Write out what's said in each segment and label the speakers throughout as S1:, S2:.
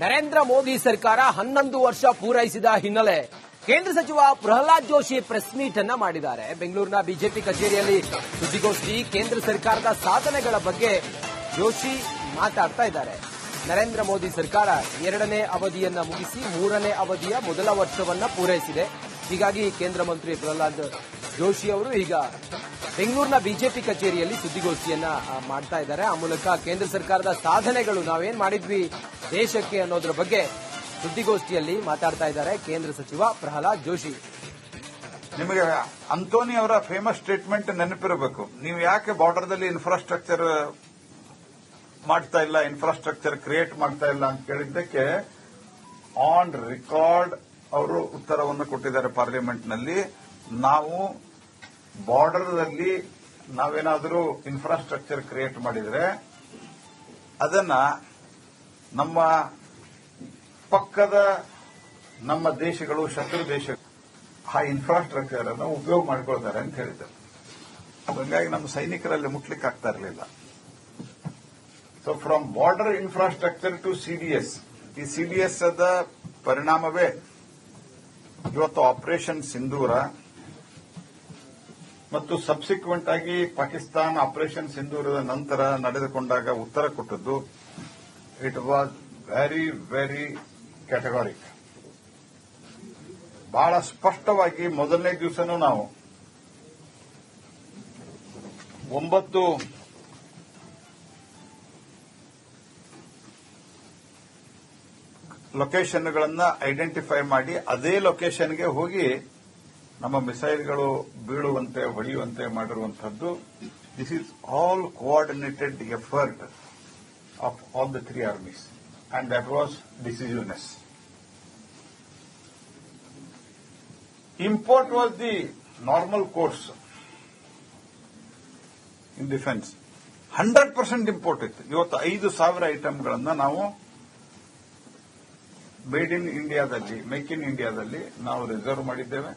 S1: ನರೇಂದ್ರ ಮೋದಿ ಸರ್ಕಾರ ಹನ್ನೊಂದು ವರ್ಷ ಪೂರೈಸಿದ ಹಿನ್ನೆಲೆ ಕೇಂದ್ರ ಸಚಿವ ಪ್ರಹ್ಲಾದ್ ಜೋಶಿ ಪ್ರೆಸ್ ಮೀಟ್ ಅನ್ನ ಮಾಡಿದ್ದಾರೆ. ಬೆಂಗಳೂರಿನ ಬಿಜೆಪಿ ಕಚೇರಿಯಲ್ಲಿ ಸುದ್ದಿಗೋಷ್ಠಿ ಕೇಂದ್ರ ಸರ್ಕಾರದ ಸಾಧನೆಗಳ ಬಗ್ಗೆ ಜೋಶಿ ಮಾತಾಡ್ತಾ ಇದ್ದಾರೆ. ನರೇಂದ್ರ ಮೋದಿ ಸರ್ಕಾರ ಎರಡನೇ ಅವಧಿಯನ್ನ ಮುಗಿಸಿ ಮೂರನೇ ಅವಧಿಯ ಮೊದಲ ವರ್ಷವನ್ನ ಪೂರೈಸಿದೆ. ಹೀಗಾಗಿ ಕೇಂದ್ರ ಮಂತ್ರಿ ಪ್ರಹ್ಲಾದ್ ಜೋಶಿ ಅವರು ಈಗ ಬೆಂಗಳೂರಿನ ಬಿಜೆಪಿ ಕಚೇರಿಯಲ್ಲಿ ಸುದ್ದಿಗೋಷ್ಠಿಯನ್ನ ಮಾಡ್ತಾ ಇದ್ದಾರೆ. ಆ ಮೂಲಕ ಕೇಂದ್ರ ಸರ್ಕಾರದ ಸಾಧನೆಗಳು ನಾವೇನ್ ಮಾಡಿದ್ವಿ? ದೇಶಕ್ಕೆ ಅನ್ನೋದ್ರ ಬಗ್ಗೆ ಸುದ್ದಿಗೋಷ್ಠಿಯಲ್ಲಿ ಮಾತಾಡ್ತಾ ಇದ್ದಾರೆ ಕೇಂದ್ರ ಸಚಿವ ಪ್ರಹ್ಲಾದ್ ಜೋಶಿ.
S2: ನಿಮಗೆ ಅಂತೋನಿ ಅವರ ಫೇಮಸ್ ಸ್ಟೇಟ್ಮೆಂಟ್ ನೆನಪಿರಬೇಕು. ನೀವು ಯಾಕೆ ಬಾರ್ಡರ್ದಲ್ಲಿ ಇನ್ಫ್ರಾಸ್ಟ್ರಕ್ಚರ್ ಮಾಡ್ತಾ ಇಲ್ಲ ಇನ್ಫ್ರಾಸ್ಟ್ರಕ್ಚರ್ ಕ್ರಿಯೇಟ್ ಮಾಡ್ತಾ ಇಲ್ಲ ಅಂತ ಕೇಳಿದ್ದಕ್ಕೆ ಆನ್ ರೆಕಾರ್ಡ್ ಅವರು ಉತ್ತರವನ್ನು ಕೊಟ್ಟಿದ್ದಾರೆ ಪಾರ್ಲಿಮೆಂಟ್ನಲ್ಲಿ ನಾವು ಬಾರ್ಡರ್ದಲ್ಲಿ ನಾವೇನಾದರೂ ಇನ್ಫ್ರಾಸ್ಟ್ರಕ್ಚರ್ ಕ್ರಿಯೇಟ್ ಮಾಡಿದರೆ ಅದನ್ನ ನಮ್ಮ ಪಕ್ಕದ ನಮ್ಮ ದೇಶಗಳು, ಶತ್ರು ದೇಶ ಆ ಇನ್ಫ್ರಾಸ್ಟ್ರಕ್ಚರ್ ಅನ್ನು ಉಪಯೋಗ ಮಾಡ್ಕೊಳ್ತಾರೆ ಅಂತ ಹೇಳಿದ್ದಾರೆ. ಹಂಗಾಗಿ ನಮ್ಮ ಸೈನಿಕರಲ್ಲಿ ಮುಟ್ಲಿಕ್ಕೆ ಆಗ್ತಾ ಇರಲಿಲ್ಲ. So from border infrastructure to CDS ಈ ಸಿಡಿಎಸ್ ಅದ ಪರಿಣಾಮವೇ ಇವತ್ತು ಆಪರೇಷನ್ ಸಿಂಧೂರ ಮತ್ತು ಸಬ್ಸಿಕ್ವೆಂಟ್ ಆಗಿ ಪಾಕಿಸ್ತಾನ ಆಪರೇಷನ್ ಸಿಂಧೂರದ ನಂತರ ನಡೆದುಕೊಂಡಾಗ ಉತ್ತರ ಕೊಟ್ಟದ್ದು it was very very categoric ಬಹಳ ಸ್ಪಷ್ಟವಾಗಿ ಮೊದಲನೇ ದಿವಸನೂ ನಾವು ಒಂಬತ್ತು ಲೊಕೇಶನ್ಗಳನ್ನ ಐಡೆಂಟಿಫೈ ಮಾಡಿ ಅದೇ ಲೊಕೇಶನ್ಗೆ ಹೋಗಿ ನಮ್ಮ ಮಿಸೈಲ್ಗಳು ಬೀಳುವಂತೆ ಹೊಡೆಯುವಂತೆ ಮಾಡಿರುವಂತಹದ್ದು this is all coordinated effort of all the three armies and that was decisiveness import was the normal course in defense. Hundred percent import ಇತ್ತು ಇವತ್ತು ಐದು ಸಾವಿರ ಐಟಮ್ಗಳನ್ನ ನಾವು ಮೇಡ್ ಇನ್ ಇಂಡಿಯಾದಲ್ಲಿ ಮೇಕ್ ಇನ್ ಇಂಡಿಯಾದಲ್ಲಿ ನಾವು ರಿಸರ್ವ್ ಮಾಡಿದ್ದೇವೆ.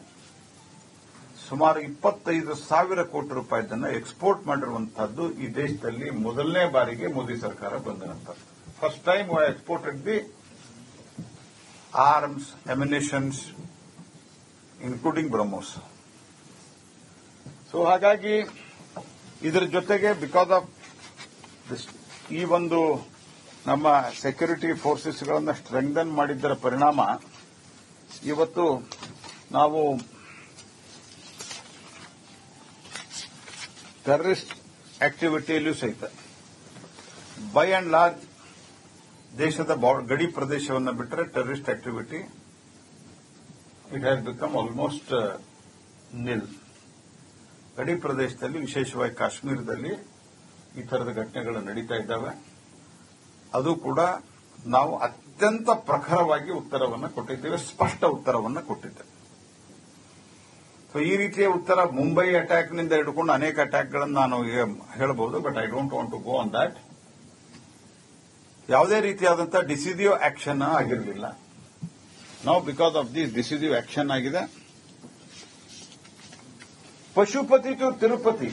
S2: ಸುಮಾರು ಇಪ್ಪತ್ತೈದು ಸಾವಿರ ಕೋಟಿ ರೂಪಾಯಿದನ್ನ ಎಕ್ಸ್ಪೋರ್ಟ್ ಮಾಡಿರುವಂತಹದ್ದು ಈ ದೇಶದಲ್ಲಿ ಮೊದಲನೇ ಬಾರಿಗೆ ಮೋದಿ ಸರ್ಕಾರ ಬಂದಂತ. First time exported the arms ammunitions including BrahMos so ಹಾಗಾಗಿ ಇದರ ಜೊತೆಗೆ ಬಿಕಾಸ್ ಆಫ್ ಈ ಒಂದು ನಮ್ಮ ಸೆಕ್ಯೂರಿಟಿ ಫೋರ್ಸಸ್ಗಳನ್ನು ಸ್ಟ್ರೆಂಗ್ದನ್ ಮಾಡಿದ್ದರ ಪರಿಣಾಮ ಇವತ್ತು ನಾವು ಟೆರರಿಸ್ಟ್ ಆಕ್ಟಿವಿಟಿಯಲ್ಲೂ ಸಹಿತ. ಬೈ ಅಂಡ್ ಲಾರ್ಜ್ ದೇಶದ ಗಡಿ ಪ್ರದೇಶವನ್ನು ಬಿಟ್ಟರೆ terrorist activity it has become almost nil ಗಡಿ ಪ್ರದೇಶದಲ್ಲಿ, ವಿಶೇಷವಾಗಿ ಕಾಶ್ಮೀರದಲ್ಲಿ ಈ ತರದ ಘಟನೆಗಳು ನಡೀತಾ ಇದ್ದಾವೆ. ಅದು ಕೂಡ ನಾವು ಅತ್ಯಂತ ಪ್ರಖರವಾಗಿ ಉತ್ತರವನ್ನು ಕೊಟ್ಟಿದ್ದೇವೆ, ಸ್ಪಷ್ಟ ಉತ್ತರವನ್ನು ಕೊಟ್ಟಿದ್ದೇವೆ. ಸೊ ಈ ರೀತಿಯ ಉತ್ತರ ಮುಂಬೈ ಅಟ್ಯಾಕ್ನಿಂದ ಹಿಡ್ಕೊಂಡು ಅನೇಕ ಅಟ್ಯಾಕ್ಗಳನ್ನು ನಾನು ಈಗ ಹೇಳಬಹುದು but I don't want to go on that ಯಾವುದೇ ರೀತಿಯಾದಂತಹ ಡಿಸಿಸಿವ್ ಆಕ್ಷನ್ ಆಗಿರಲಿಲ್ಲ. ನಾವು because of this decisive action ಆಗಿದೆ. Pashupati to Tirupati.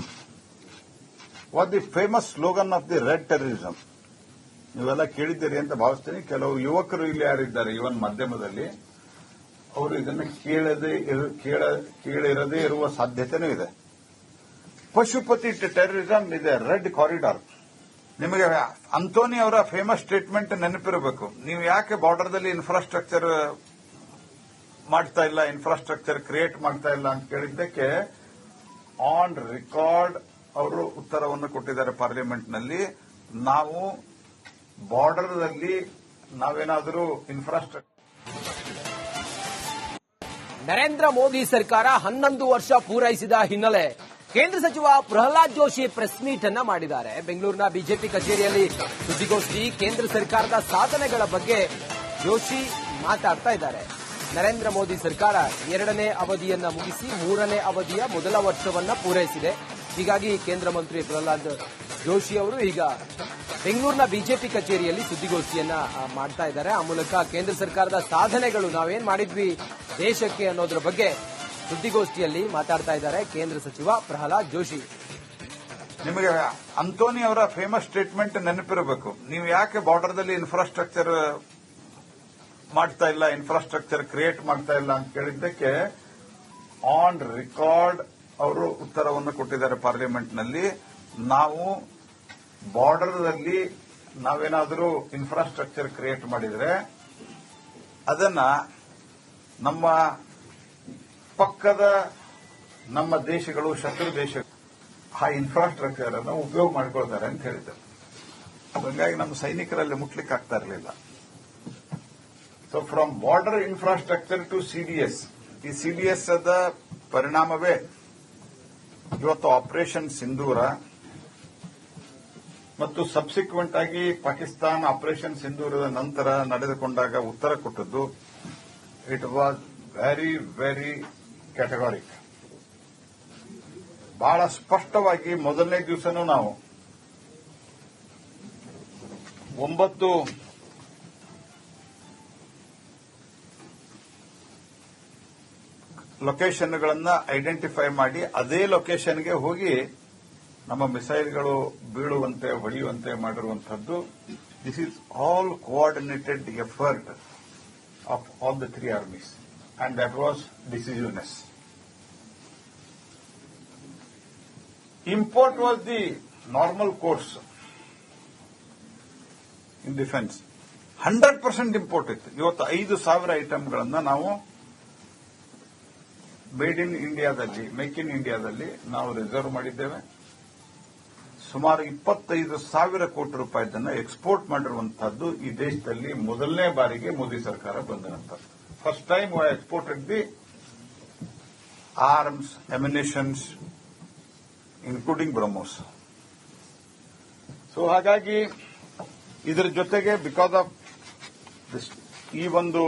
S2: What the famous slogan of the red terrorism ನೀವೆಲ್ಲ ಕೇಳಿದ್ದೀರಿ ಅಂತ ಭಾವಿಸ್ತೀನಿ. ಕೆಲವು ಯುವಕರು ಇಲ್ಲಿ ಯಾರಿದ್ದಾರೆ ಇವನ್ ಮಾಧ್ಯಮದಲ್ಲಿ. ಅವರು ಇದನ್ನು ಕೇಳದೆ ಕೇಳ- ಕೇಳಿರದೇ ಇರುವ ಸಾಧ್ಯತೆನೂ ಇದೆ. ಪಶುಪತಿ ಟೆರರಿಸಂ ಇದೆ, ರೆಡ್ ಕಾರಿಡಾರ್ ನಿಮಗೆ ಅಂತೋನಿ ಅವರ ಫೇಮಸ್ ಸ್ಟೇಟ್ಮೆಂಟ್ ನೆನಪಿರಬೇಕು. ನೀವು ಯಾಕೆ ಬಾರ್ಡರ್ದಲ್ಲಿ ಇನ್ಫ್ರಾಸ್ಟ್ರಕ್ಚರ್ ಮಾಡ್ತಾ ಇಲ್ಲ ಇನ್ಫ್ರಾಸ್ಟ್ರಕ್ಚರ್ ಕ್ರಿಯೇಟ್ ಮಾಡ್ತಾ ಇಲ್ಲ ಅಂತ ಕೇಳಿದ್ದಕ್ಕೆ ಆನ್ ರೆಕಾರ್ಡ್ ಅವರು ಉತ್ತರವನ್ನು ಕೊಟ್ಟಿದ್ದಾರೆ ಪಾರ್ಲಿಮೆಂಟ್ನಲ್ಲಿ ನಾವು ಬಾರ್ಡರ್ದಲ್ಲಿ ನಾವೇನಾದರೂ ಇನ್ಫ್ರಾಸ್ಟ್ರಕ್ಚರ್
S1: ನರೇಂದ್ರ ಮೋದಿ ಸರ್ಕಾರ ಹನ್ನೊಂದು ವರ್ಷ ಪೂರೈಸಿದ ಹಿನ್ನೆಲೆ ಕೇಂದ್ರ ಸಚಿವ ಪ್ರಹ್ಲಾದ್ ಜೋಶಿ ಪ್ರೆಸ್ ಮೀಟ್ ಅನ್ನ ಮಾಡಿದ್ದಾರೆ. ಬೆಂಗಳೂರಿನ ಬಿಜೆಪಿ ಕಚೇರಿಯಲ್ಲಿ ಸುದ್ದಿಗೋಷ್ಠಿ ಕೇಂದ್ರ ಸರ್ಕಾರದ ಸಾಧನೆಗಳ ಬಗ್ಗೆ ಜೋಶಿ ಮಾತಾಡ್ತಾ ಇದ್ದಾರೆ. ನರೇಂದ್ರ ಮೋದಿ ಸರ್ಕಾರ ಎರಡನೇ ಅವಧಿಯನ್ನ ಮುಗಿಸಿ ಮೂರನೇ ಅವಧಿಯ ಮೊದಲ ವರ್ಷವನ್ನ ಪೂರೈಸಿದೆ. ಹೀಗಾಗಿ ಕೇಂದ್ರ ಮಂತ್ರಿ ಪ್ರಹ್ಲಾದ್ ಜೋಶಿ ಅವರು ಈಗ ಬೆಂಗಳೂರಿನ ಬಿಜೆಪಿ ಕಚೇರಿಯಲ್ಲಿ ಸುದ್ದಿಗೋಷ್ಠಿಯನ್ನ ಮಾಡ್ತಾ ಇದ್ದಾರೆ. ಆ ಮೂಲಕ ಕೇಂದ್ರ ಸರ್ಕಾರದ ಸಾಧನೆಗಳು ನಾವೇನ್ ಮಾಡಿದ್ವಿ? ದೇಶಕ್ಕೆ ಅನ್ನೋದ್ರ ಬಗ್ಗೆ ಸುದ್ದಿಗೋಷ್ಠಿಯಲ್ಲಿ ಮಾತಾಡ್ತಾ ಇದ್ದಾರೆ ಕೇಂದ್ರ ಸಚಿವ ಪ್ರಹ್ಲಾದ್ ಜೋಶಿ.
S2: ನಿಮಗೆ ಅಂತೋನಿ ಅವರ ಫೇಮಸ್ ಸ್ಟೇಟ್ಮೆಂಟ್ ನೆನಪಿರಬೇಕು. ನೀವು ಯಾಕೆ ಬಾರ್ಡರ್ದಲ್ಲಿ ಇನ್ಫ್ರಾಸ್ಟ್ರಕ್ಚರ್ ಮಾಡ್ತಾ ಇಲ್ಲ ಇನ್ಫ್ರಾಸ್ಟ್ರಕ್ಚರ್ ಕ್ರಿಯೇಟ್ ಮಾಡ್ತಾ ಇಲ್ಲ ಅಂತ ಕೇಳಿದ್ದಕ್ಕೆ ಆನ್ ರೆಕಾರ್ಡ್ ಅವರು ಉತ್ತರವನ್ನು ಕೊಟ್ಟಿದ್ದಾರೆ ಪಾರ್ಲಿಮೆಂಟ್ನಲ್ಲಿ ನಾವು ಬಾರ್ಡರ್ನಲ್ಲಿ ನಾವೇನಾದರೂ ಇನ್ಫ್ರಾಸ್ಟ್ರಕ್ಚರ್ ಕ್ರಿಯೇಟ್ ಮಾಡಿದರೆ ಅದನ್ನ ನಮ್ಮ ಪಕ್ಕದ ನಮ್ಮ ದೇಶಗಳು, ಶತ್ರು ದೇಶಗಳು, ಆ ಇನ್ಫ್ರಾಸ್ಟ್ರಕ್ಚರ್ ಅನ್ನು ಉಪಯೋಗ ಮಾಡ್ಕೊಳ್ತಾರೆ ಅಂತ ಹೇಳಿದ್ದಾರೆ ಹಂಗಾಗಿ ನಮ್ಮ ಸೈನಿಕರಲ್ಲಿ ಮುಟ್ಲಿಕ್ಕೆ ಆಗ್ತಾ ಇರಲಿಲ್ಲ. So from border infrastructure to CDS ಈ ಸಿಡಿಎಸ್ ಅದ ಪರಿಣಾಮವೇ. ಇವತ್ತು ಆಪರೇಷನ್ ಸಿಂಧೂರ ಮತ್ತು ಸಬ್ಸಿಕ್ವೆಂಟ್ ಆಗಿ ಪಾಕಿಸ್ತಾನ ಆಪರೇಷನ್ ಸಿಂಧೂರದ ನಂತರ ನಡೆದುಕೊಂಡಾಗ ಉತ್ತರ ಕೊಟ್ಟದ್ದು it was very very categoric. ಬಹಳ ಸ್ಪಷ್ಟವಾಗಿ ಮೊದಲನೇ ದಿವಸನೂ ನಾವು ಒಂಬತ್ತು ಲೊಕೇಶನ್ಗಳನ್ನ ಐಡೆಂಟಿಫೈ ಮಾಡಿ ಅದೇ ಲೊಕೇಶನ್ಗೆ ಹೋಗಿ ನಮ್ಮ ಮಿಸೈಲ್ಗಳು ಬೀಳುವಂತೆ, ಹೊಡೆಯುವಂತೆ ಮಾಡಿರುವಂತಹದ್ದು this is all coordinated effort of all the three armies and that was decisiveness import was the normal course in defence hundred percent import ಇತ್ತು ಇವತ್ತು ಐದು ಸಾವಿರ ಐಟಮ್ಗಳನ್ನ ನಾವು ಮೇಡ್ ಇನ್ ಇಂಡಿಯಾದಲ್ಲಿ ಮೇಕ್ ಇನ್ ಇಂಡಿಯಾದಲ್ಲಿ ನಾವು ರಿಸರ್ವ್ ಮಾಡಿದ್ದೇವೆ. ಸುಮಾರು ಇಪ್ಪತ್ತೈದು ಸಾವಿರ ಕೋಟಿ ರೂಪಾಯಿದನ್ನ ಎಕ್ಸ್ಪೋರ್ಟ್ ಮಾಡಿರುವಂತಹದ್ದು ಈ ದೇಶದಲ್ಲಿ ಮೊದಲನೇ ಬಾರಿಗೆ ಮೋದಿ ಸರ್ಕಾರ ಬಂದಿರುವಂತದ್ದು first time exported the arms ammunitions including BrahMos so ಹಾಗಾಗಿ ಇದರ ಜೊತೆಗೆ ಬಿಕಾಸ್ ಆಫ್ ಈ ಒಂದು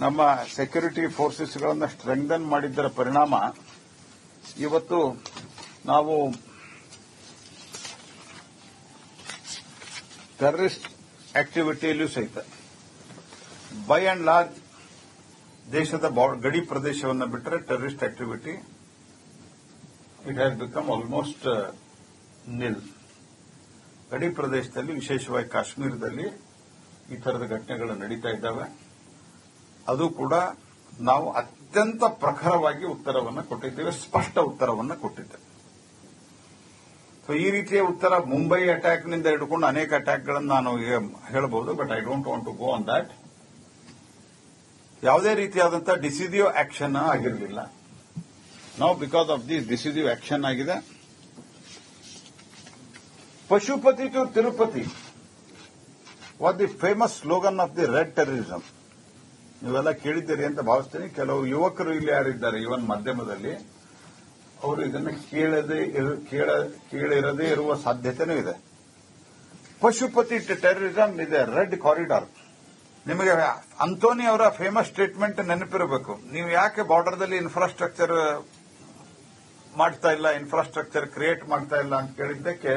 S2: ನಮ್ಮ ಸೆಕ್ಯೂರಿಟಿ ಫೋರ್ಸಸ್ಗಳನ್ನು ಸ್ಟ್ರೆಂಗ್ದನ್ ಮಾಡಿದ್ದರ ಪರಿಣಾಮ ಇವತ್ತು ನಾವು ಟೆರರಿಸ್ಟ್ ಆಕ್ಟಿವಿಟಿಯಲ್ಲೂ ಸಹಿತ. ಬೈ ಅಂಡ್ ಲಾರ್ಜ್ ದೇಶದ ಗಡಿ ಪ್ರದೇಶವನ್ನು ಬಿಟ್ಟರೆ terrorist activity it has become almost nil ಗಡಿ ಪ್ರದೇಶದಲ್ಲಿ, ವಿಶೇಷವಾಗಿ ಕಾಶ್ಮೀರದಲ್ಲಿ ಈ ತರದ ಘಟನೆಗಳು ನಡೀತಾ ಇದ್ದಾವೆ. ಅದು ಕೂಡ ನಾವು ಅತ್ಯಂತ ಪ್ರಖರವಾಗಿ ಉತ್ತರವನ್ನು ಕೊಟ್ಟಿದ್ದೇವೆ, ಸ್ಪಷ್ಟ ಉತ್ತರವನ್ನು ಕೊಟ್ಟಿದ್ದೇವೆ. ಸೊ ಈ ರೀತಿಯ ಉತ್ತರ ಮುಂಬೈ ಅಟ್ಯಾಕ್ನಿಂದ ಹಿಡ್ಕೊಂಡು ಅನೇಕ ಅಟ್ಯಾಕ್ಗಳನ್ನು ನಾನು ಹೇಳಬಹುದು but I don't want to go on that ಯಾವುದೇ ರೀತಿಯಾದಂತಹ ಡಿಸಿಸಿವ್ ಆಕ್ಷನ್ ಆಗಿರಲಿಲ್ಲ. ನಾವು because of this decisive action ಆಗಿದೆ. Pashupati to Tirupati. What the famous slogan of the red terrorism ನೀವೆಲ್ಲ ಕೇಳಿದ್ದೀರಿ ಅಂತ ಭಾವಿಸ್ತೀನಿ. ಕೆಲವು ಯುವಕರು ಇಲ್ಲಿ ಯಾರಿದ್ದಾರೆ ಇವನ್ ಮಾಧ್ಯಮದಲ್ಲಿ. ಅವರು ಇದನ್ನು ಕೇಳದೆ ಕೇಳಿರದೇ ಇರುವ ಸಾಧ್ಯತೆನೂ ಇದೆ. ಪಶುಪತಿ ಟೆರರಿಸಂ ಇದೆ, ರೆಡ್ ಕಾರಿಡಾರ್ ನಿಮಗೆ ಅಂತೋನಿ ಅವರ ಫೇಮಸ್ ಸ್ಟೇಟ್ಮೆಂಟ್ ನೆನಪಿರಬೇಕು. ನೀವು ಯಾಕೆ ಬಾರ್ಡರ್ದಲ್ಲಿ ಇನ್ಫ್ರಾಸ್ಟ್ರಕ್ಚರ್ ಮಾಡ್ತಾ ಇಲ್ಲ ಇನ್ಫ್ರಾಸ್ಟ್ರಕ್ಚರ್ ಕ್ರಿಯೇಟ್ ಮಾಡ್ತಾ ಇಲ್ಲ ಅಂತ ಕೇಳಿದ್ದಕ್ಕೆ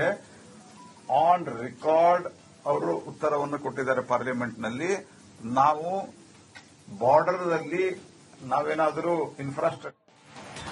S2: ಆನ್ ರೆಕಾರ್ಡ್ ಅವರು ಉತ್ತರವನ್ನು ಕೊಟ್ಟಿದ್ದಾರೆ ಪಾರ್ಲಿಮೆಂಟ್ನಲ್ಲಿ ನಾವು ಬಾರ್ಡರ್ದಲ್ಲಿ ನಾವೇನಾದರೂ ಇನ್ಫ್ರಾಸ್ಟ್ರಕ್ಚರ್